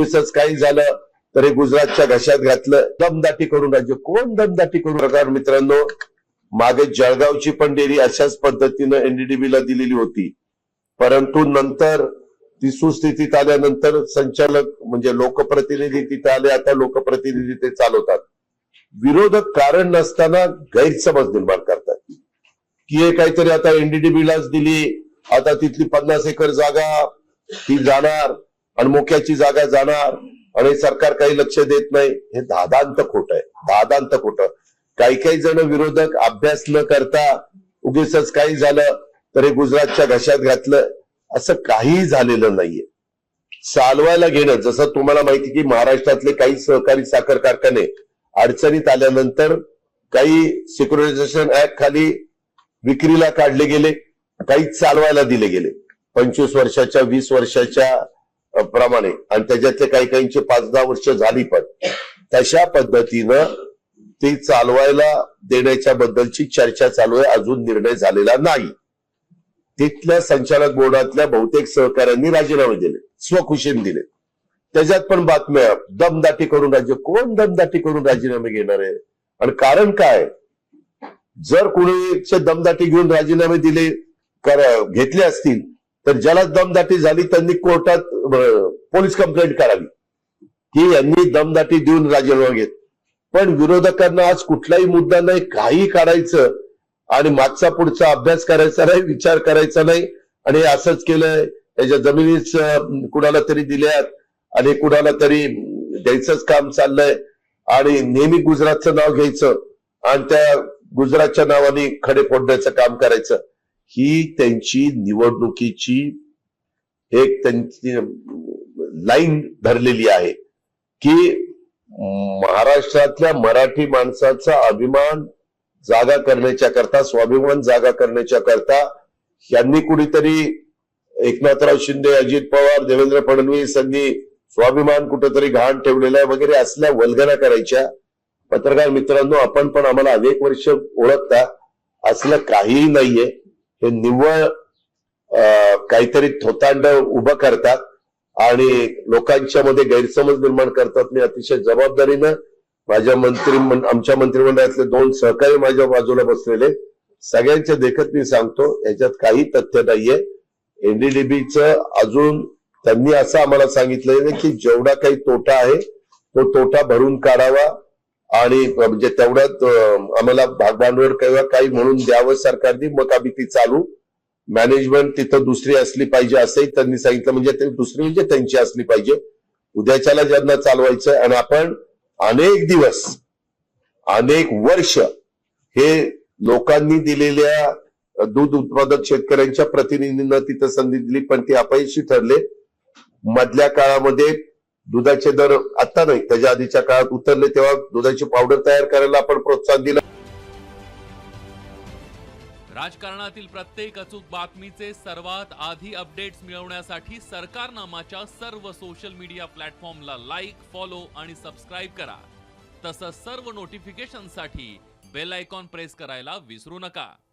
दिवसच काही झालं तरी गुजरातच्या घशात घातलं. दमदाटी करून राज्य कोण दमदाटी करून प्रकार मित्रांनो मागे जळगावची पण डेअरी अशाच पद्धतीनं एनडीडीबी ला दिलेली होती. परंतु नंतर ती सुस्थितीत आल्यानंतर संचालक म्हणजे लोकप्रतिनिधी तिथे आले. आता लोकप्रतिनिधी ते चालवतात. विरोधक कारण नसताना गैरसमज निर्माण करतात. की हे काहीतरी आता एनडीडीबी लाच दिली. आता तिथली पन्नास एकर जागा ती जाणार. आणि मोक्याची जागा जाणार आणि सरकार काही लक्ष देत नाही हे दादांत खोट आहे. दादांत खोट. काही काही जण विरोधक अभ्यास न करता उगीच काही झालं तरी गुजरातच्या घशात घातलं असं काही झालेलं नाहीये. चालवायला घेणं जसं तुम्हाला माहिती की महाराष्ट्रातले काही सहकारी साखर कारखाने अडचणीत आल्यानंतर काही सिक्युरिटायझेशन ऍक्ट खाली विक्रीला काढले गेले काही चालवायला दिले गेले. पंचवीस वर्षाच्या वीस वर्षाच्या प्रमाणे. आणि त्याच्यातले काही काहींचे पाच दहा वर्ष झाली पण. तशा पद्धतीनं ते चालवायला देण्याच्या बद्दलची चर्चा चालू आहे. अजून निर्णय झालेला नाही. तिथल्या संचालक बोर्डातल्या बहुतेक सहकाऱ्यांनी राजीनामे दिले. स्वखुशीने दिले. त्याच्यात पण बातम्या. दमदाटी करून राज्य कोण दमदाटी करून राजीनामे घेणार आहे? आणि कारण काय? जर कोणी दमदाटी घेऊन राजीनामे दिले कर- घेतले असतील तर ज्याला दमदाटी झाली त्यांनी कोर्टात पोलीस कंप्लेंट करावी. की यांनी दमदाटी देऊन राजीनामा घेत. पण विरोधकांना आज कुठलाही मुद्दा नाही काही काढायचं आणि मागचा पुढचा अभ्यास करायचा नाही विचार करायचा नाही. आणि असंच केलंय. त्याच्या जमिनीच कुणाला तरी दिल्यात आणि कुणाला तरी द्यायचंच काम चाललंय. आणि नेहमी गुजरातचं नाव घ्यायचं आणि त्या गुजरातच्या नावाने खडे फोडण्याचं काम करायचं. ही त्यांची निवडणुकीची एक त्यांची लाईन धरलेली आहे की महाराष्ट्रातल्या मराठी माणसाचा अभिमान जागा करण्याच्या करता स्वाभिमान जागा करण्याच्या करता यांनी कुणीतरी एकनाथराव शिंदे अजित पवार देवेंद्र फडणवीस यांनी स्वाभिमान कुठेतरी घाण ठेवलेला आहे वगैरे असल्या वल्गना करायच्या. पत्रकार मित्रांनो आपण पण आम्हाला अनेक वर्ष ओळखता असलं काहीही नाहीये. हे निव्वळ काहीतरी थोतांड उभं करतात आणि लोकांच्या मध्ये गैरसमज निर्माण करतात. मी अतिशय जबाबदारीनं माझ्या मंत्री आमच्या मंत्रिमंडळातले दोन सहकारी माझ्या बाजूला बसलेले. सगळ्यांच्या देखत मी सांगतो याच्यात काही तथ्य नाहीये. एनडीडीबीचं अजून त्यांनी असं आम्हाला सांगितलं की जेवढा काही तोटा आहे तो तोटा भरून काढावा. आणि म्हणजे तेवढ्यात आम्हाला भागभांडवल किंवा काही म्हणून द्यावं सरकारने मग आम्ही ती चालू. मॅनेजमेंट तिथं दुसरी असली पाहिजे असंही त्यांनी सांगितलं. म्हणजे ते दुसरी म्हणजे त्यांची असली पाहिजे. उद्याच्याला ज्यांना चालवायचं आणि आपण अनेक दिवस अनेक वर्ष हे लोकांनी दिलेल्या दूध उत्पादक शेतकऱ्यांच्या प्रतिनिधींना तिथं संधी दिली पण ते अपयशी ठरले. मधल्या काळामध्ये दुधाचे दर आता नाही त्याच्या आधीच्या काळात उतरले तेव्हा दुधाची पावडर तयार करायला आपण प्रोत्साहन दिलं. राजकारणातील प्रत्येक अचूक बातमीचे सर्वात आधी अपडेट्स मिळवण्यासाठी सरकारनामाच्या सर्व सोशल मीडिया प्लॅटफॉर्मला लाईक फॉलो आणि सबस्क्राईब करा. तसंच सर्व नोटिफिकेशनसाठी बेल आयकॉन प्रेस करायला विसरू नका.